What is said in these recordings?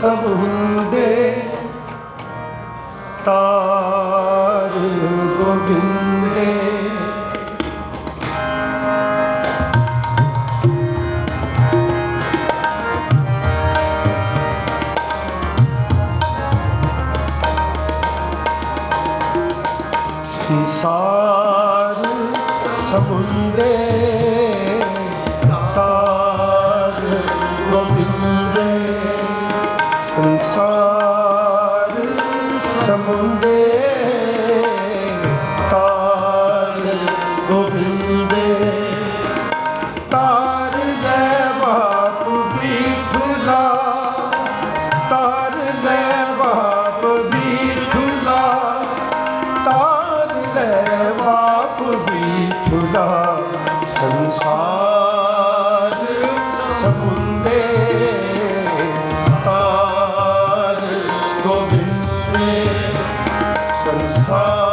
ਸਭ ਹੁੰਦੇ। ਤਾਰ ਗੋਬਿੰਦੇ। ਸੰਸਾਰ ਸਭ ਹੁੰਦੇ। ਸੰਸਾਰ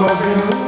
love you.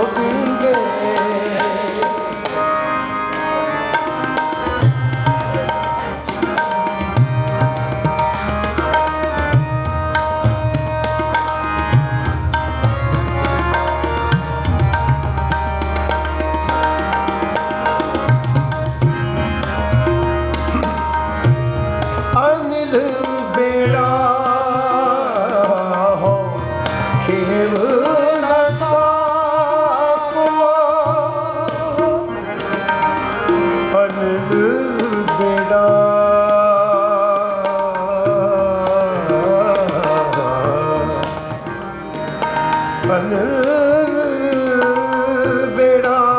গোবিন্দে ਬੇੜਾ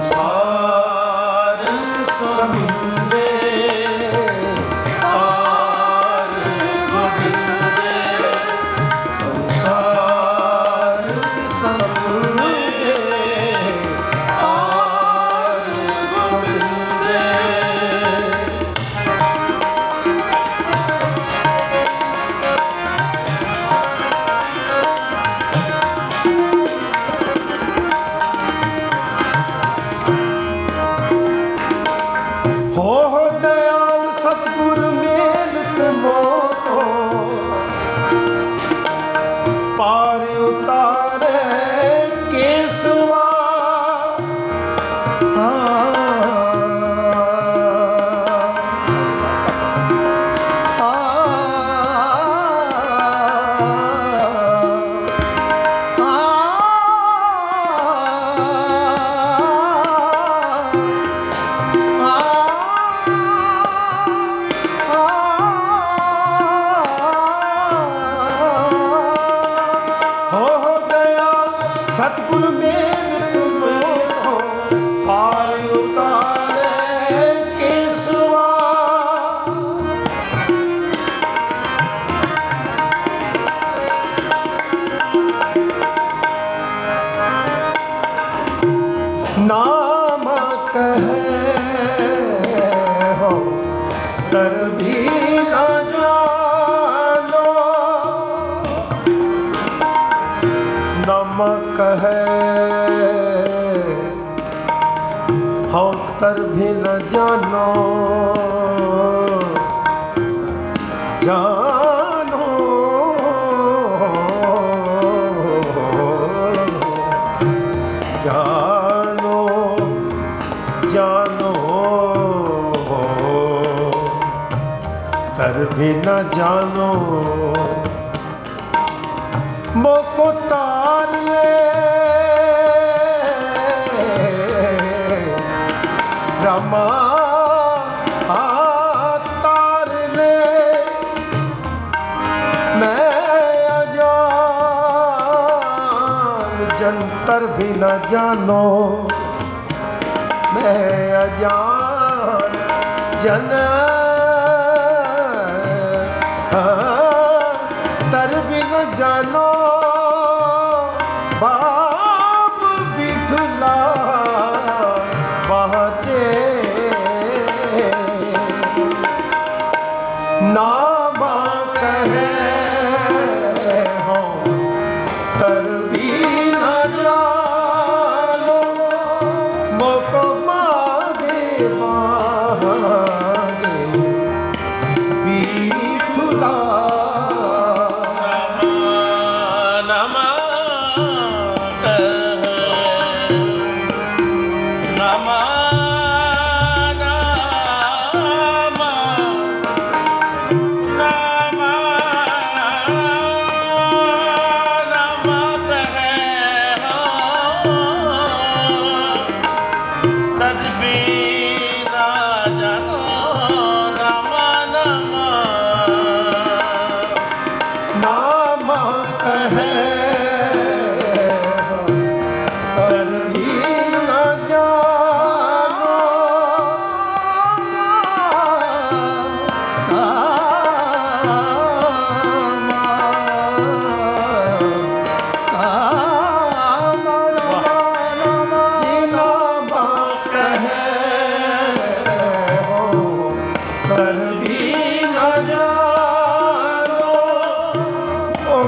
ਸੰਸਾਰ ਸਭੀ ਕਹੈ। ਹਉ ਤਰ ਵੀ ਨ ਜਾਣੋ। ਜਾਣੋ। ਜਾਣੋ ਜਾਣੋ। ਤਰ ਵੀ ਨ ਜਾਣੋ। ਮੋਕੋ ਤਾਰ ਰਮਾ ਆ ਤਾਰ ਲੈ। ਮੈਂ ਅਜਾਨ, ਜੰਤਰ ਵੀ ਨਾ ਜਾਣੋ। ਮੈਂ ਅਜਾਨ ਜਨ ਤਰ ਵੀ ਨਾ ਜਾਣੋ।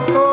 Oh.